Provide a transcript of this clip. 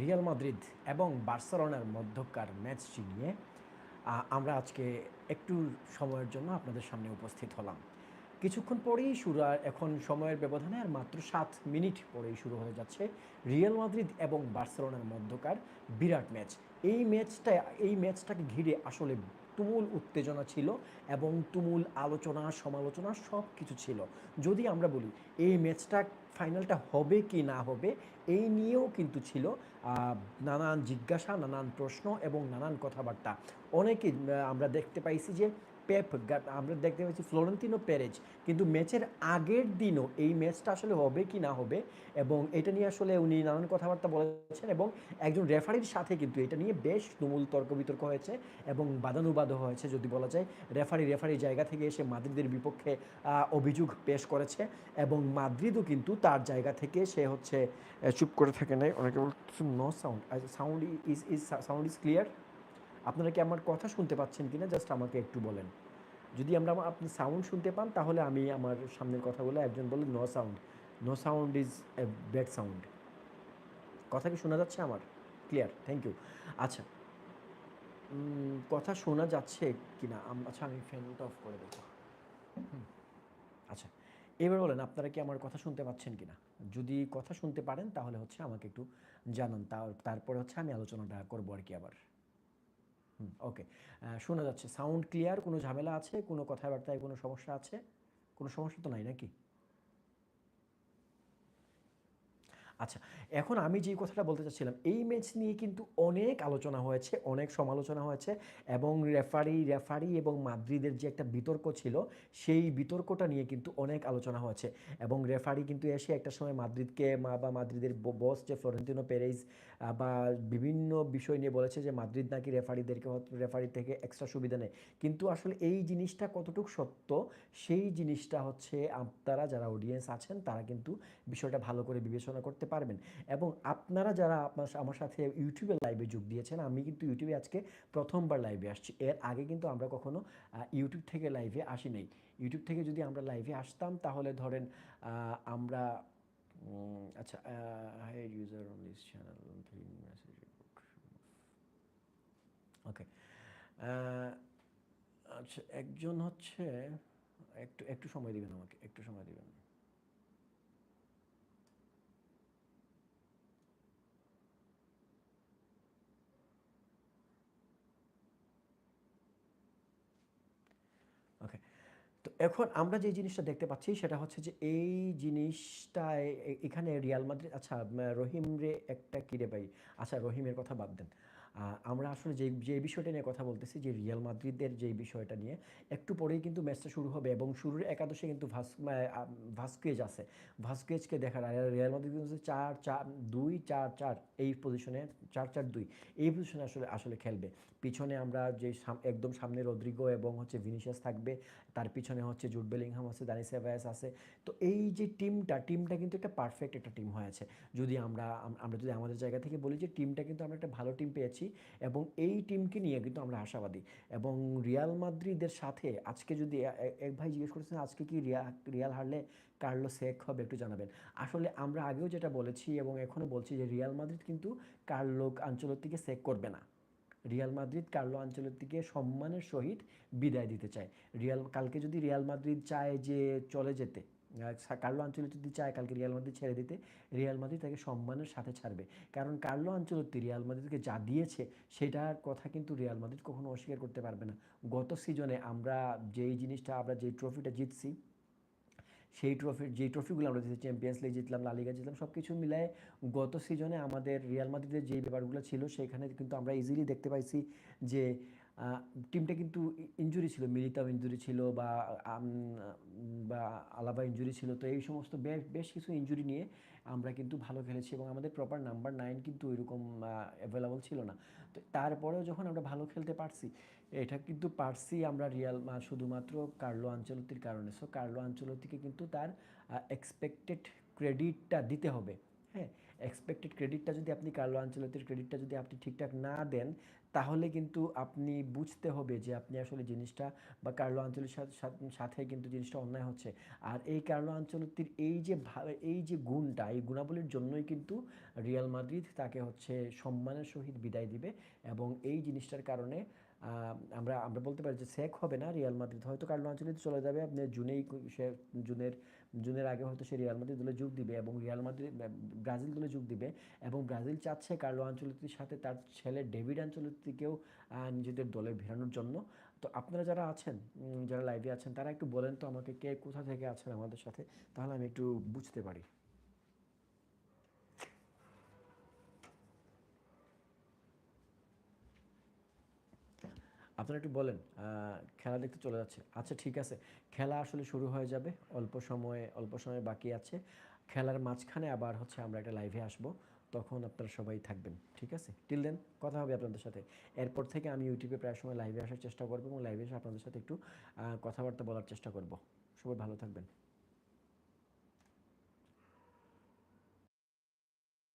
Real Madrid এবং বার্সেলোনার মধ্যকার ম্যাচটি নিয়ে আমরা আজকে একটু সময়ের জন্য আপনাদের সামনে উপস্থিত হলাম। কিছুক্ষণ পরেই শুরু, এখন সময়ের ব্যবধানে আর মাত্র সাত মিনিট পরেই শুরু হয়ে যাচ্ছে রিয়াল মাদ্রিদ এবং বার্সেলোনার মধ্যকার বিরাট ম্যাচ। এই ম্যাচটা, এই ম্যাচটাকে ঘিরে আসলে তুমুল উত্তেজনা ছিল এবং তুমুল আলোচনা, সমালোচনা সব কিছু ছিল। যদি আমরা বলি, এই ম্যাচটা ফাইনালটা হবে কি না হবে, এই নিয়েও কিন্তু ছিল নানান জিজ্ঞাসা, নানান প্রশ্ন এবং নানান কথাবার্তা। অনেকে আমরা দেখতে পাইছি যে পেপ আমরা দেখতে পাচ্ছি ফ্লোরেন্তিনো পেরেজ। কিন্তু ম্যাচের আগের দিনও এই ম্যাচটা আসলে হবে কি না হবে এবং এটা নিয়ে আসলে উনি নানান কথাবার্তা বলেছেন এবং একজন রেফারির সাথে কিন্তু এটা নিয়ে বেশ তুমুল তর্ক বিতর্ক হয়েছে এবং বাদানুবাদও হয়েছে যদি বলা যায়। রেফারি রেফারি জায়গা থেকে এসে মাদ্রিদের বিপক্ষে অভিযোগ পেশ করেছে এবং মাদ্রিদও কিন্তু তার জায়গা থেকে সে হচ্ছে চুপ করে থাকে নাই অনেকে বলছে no sound sound is is sound is clear আপনারা কি আমার কথা শুনতে পাচ্ছেন কিনা? জাস্ট আমাকে একটু বলেন। যদি আমরা আপনি সাউন্ড শুনতে পান, তাহলে আমি আমার সামনের কথাগুলো একজন বলে no sound no sound is a bad sound কথা কি শোনা যাচ্ছে আমার? ক্লিয়ার থ্যাংক ইউ আচ্ছা। কথা শোনা যাচ্ছে কিনা? আম- আচ্ছা আমি ফ্যানটা অফ করে দেবো আচ্ছা। এবার বলেন, আপনারা কি আমার কথা শুনতে পাচ্ছেন কিনা? যদি কথা শুনতে পারেন, তাহলে হচ্ছে আমাকে একটু জানান। তার- তারপরে হচ্ছে আমি আলোচনাটা করব আর কি আবার। ওকে শোনা যাচ্ছে সাউন্ড ক্লিয়ার কোনো ঝামেলা আছে? কোনো কথাবার্তায় কোনো সমস্যা আছে? কোনো সমস্যা তো নাই নাকি? আচ্ছা এখন আমি যে কথাটা বলতে চাচ্ছিলাম, এই ম্যাচ নিয়ে কিন্তু অনেক আলোচনা হয়েছে, অনেক সমালোচনা হয়েছে, এবং রেফারি রেফারি এবং মাদ্রিদের যে একটা বিতর্ক ছিল, সেই বিতর্কটা নিয়ে কিন্তু অনেক আলোচনা হয়েছে। এবং রেফারি কিন্তু এসে একটা সময় মাদ্রিদকে মা বা মাদ্রিদের বস যে ফ্লোরেন্তিনো পেরেজ বা বিভিন্ন বিষয় নিয়ে বলেছে যে মাদ্রিদ নাকি রেফারিদেরকে রেফারি থেকে এক্সট্রা সুবিধা নেয়। কিন্তু আসলে এই জিনিসটা কতটুকু সত্য, সেই জিনিসটা হচ্ছে আপনারা যারা অডিয়েন্স আছেন, তারা কিন্তু বিষয়টা ভালো করে বিবেচনা করতে পারবেন। এবং আপনারা যারা আপনার আমার সাথে ইউটিউবে লাইভে যোগ দিয়েছেন, আমি কিন্তু ইউটিউবে আজকে প্রথমবার লাইভে আসছি। এর আগে কিন্তু আমরা কখনো ইউটিউব থেকে লাইভে আসি নাই। ইউটিউব থেকে যদি আমরা লাইভে আসতাম, তাহলে ধরেন আমরা আচ্ছা hi user on this channel message okay আচ্ছা একজন হচ্ছে, একটু একটু সময় দিবেন আমাকে, একটু সময় দিবেন ওকে তো এখন আমরা যে জিনিসটা দেখতে পাচ্ছি সেটা হচ্ছে যে এই জিনিসটা এ- এ- এখানে রিয়াল মাদ্রিদ আচ্ছা রহিম রে একটা কিরে ভাই? আচ্ছা রহিমের কথা বাদ দেন। আমরা আসলে যে যে বিষয়টা নিয়ে কথা বলতেছি, যে রিয়াল মাদ্রিদের যে বিষয়টা নিয়ে, একটু পরেই কিন্তু ম্যাচটা শুরু হবে এবং শুরুর একাদশে কিন্তু ভাস ভাস্কুয়েজ আছে। ভাস্কুয়েজকে দেখার রিয়াল মাদ্রিদ কিন্তু চার চার, দুই, চার চার এই পজিশনে চার চার, দুই এই পজিশনে আসলে আসলে খেলবে। পিছনে আমরা যে একদম সামনে রদ্রিগো এবং হচ্ছে ভিনিসিয়াস থাকবে, তার পিছনে হচ্ছে জুড বেলিংহাম আছে দানি সেভায়াস আছে। তো এই যে টিমটা টিমটা কিন্তু একটা পারফেক্ট একটা টিম হয়েছে। যদি আমরা আমরা যদি আমাদের জায়গা থেকে বলি যে টিমটা কিন্তু আমরা একটা ভালো টিম পেয়েছি এবং এই টিমকে নিয়ে কিন্তু আমরা আশাবাদী। এবং রিয়াল মাদ্রিদের সাথে আজকে যদি এক ভাই জিজ্ঞেস করেছেন, আজকে কি রিয়া, রিয়াল হারলে কার্লো সেক হবে একটু জানাবেন। আসলে আমরা আগেও যেটা বলেছি এবং এখনও বলছি যে রিয়াল মাদ্রিদ কিন্তু কার্লো আঞ্চলের আঞ্চলতিকে সেক করবে না। রিয়াল মাদ্রিদ কার্লো আঞ্চলতিকে সম্মানের সহিত বিদায় দিতে চায়। রিয়াল, কালকে যদি রিয়াল মাদ্রিদ চায় যে চলে যেতে কার্লো আঞ্চলতি যদি চায় কালকে রিয়াল মাদ্রিদ ছেড়ে দিতে, রিয়াল মাদ্রিদ তাকে সম্মানের সাথে ছাড়বে। কারণ কার্লো আঞ্চলতি রিয়াল মাদ্রিদকে যা দিয়েছে, সেটার কথা কিন্তু রিয়াল মাদ্রিদ কখনো অস্বীকার করতে পারবে না। গত সিজনে আমরা যেই জিনিসটা, আমরা যেই ট্রফিটা জিতছি, সেই ট্রফির যেই ট্রফিগুলো আমরা জিতেছি চ্যাম্পিয়ন্স লিগ জিতলাম লালিগা জিতলাম সব কিছু মিলায় গত সিজনে আমাদের রিয়াল মাদ্রিদের যেই ব্যাপারগুলো ছিল, সেখানে কিন্তু আমরা ইজিলি দেখতে পাইছি যে টিমটা কিন্তু ইঞ্জুরি ছিল, মিলিতাও ইঞ্জুরি ছিল বা বা আলাবা ইঞ্জুরি ছিল। তো এই সমস্ত বেশ কিছু ইঞ্জুরি নিয়ে আমরা কিন্তু ভালো খেলেছি এবং আমাদের প্রপার নাম্বার নাইন কিন্তু ওইরকম অ্যাভেলেবল ছিল না। তো তারপরেও যখন আমরা ভালো খেলতে পারছি, এটা কিন্তু পারছি আমরা রিয়াল শুধুমাত্র কার্লো আঞ্চলতির কারণে। সো কার্লো আঞ্চলতিকে কিন্তু তার এক্সপেক্টেড ক্রেডিটটা দিতে হবে। হ্যাঁ এক্সপেক্টেড ক্রেডিটটা যদি আপনি কার্লো আঞ্চলতির ক্রেডিটটা যদি আপনি ঠিকঠাক না দেন, তাহলে কিন্তু আপনি বুঝতে হবে যে আপনি আসলে জিনিসটা বা কার্লো আঞ্চলিক সাথে কিন্তু জিনিসটা অন্যায় হচ্ছে। আর এই কার্লো আঞ্চলতির এই যে এই যে গুণটা, এই গুণাবলীর জন্যই কিন্তু রিয়াল মাদ্রিদ তাকে হচ্ছে সম্মানের সহিত বিদায় দিবে এবং এই জিনিসটার কারণে আমরা আমরা বলতে পারি যে সেক হবে না, রিয়াল মাদ্রিদ হয়তো কার্লো আঞ্চলিক চলে যাবে। আপনি জুনেই সে, জুনের জুনের আগে হয়তো সে রিয়াল মাদ্রিদ দলে যোগ দিবে এবং রিয়াল মাদ্রিদ ব্রাজিল দলে যোগ দিবে এবং ব্রাজিল চাচ্ছে কার্লো আঞ্চলতির সাথে তার ছেলে ডেভিড আঞ্চলতিকেও নিজেদের দলে ভেরানোর জন্য। তো আপনারা যারা আছেন যারা লাইভে আছেন, তারা একটু বলেন তো আমাকে কে কোথা থেকে আছেন আমাদের সাথে, তাহলে আমি একটু বুঝতে পারি। আপনারা একটু বলেন খেলা দেখতে চলে যাচ্ছে আচ্ছা ঠিক আছে। খেলা আসলে শুরু হয়ে যাবে, অল্প সময়ে, অল্প সময় বাকি আছে। খেলার মাঝখানে আবার হচ্ছে আমরা একটা লাইভে আসব, তখন আপনারা সবাই থাকবেন, ঠিক আছে? টিল দেন কথা হবে আপনাদের সাথে। এরপর থেকে আমি ইউটিউবে প্রায় সময় লাইভে আসার চেষ্টা করব এবং লাইভে এসে আপনাদের সাথে একটু কথাবার্তা বলার চেষ্টা করব। সবাই ভালো থাকবেন।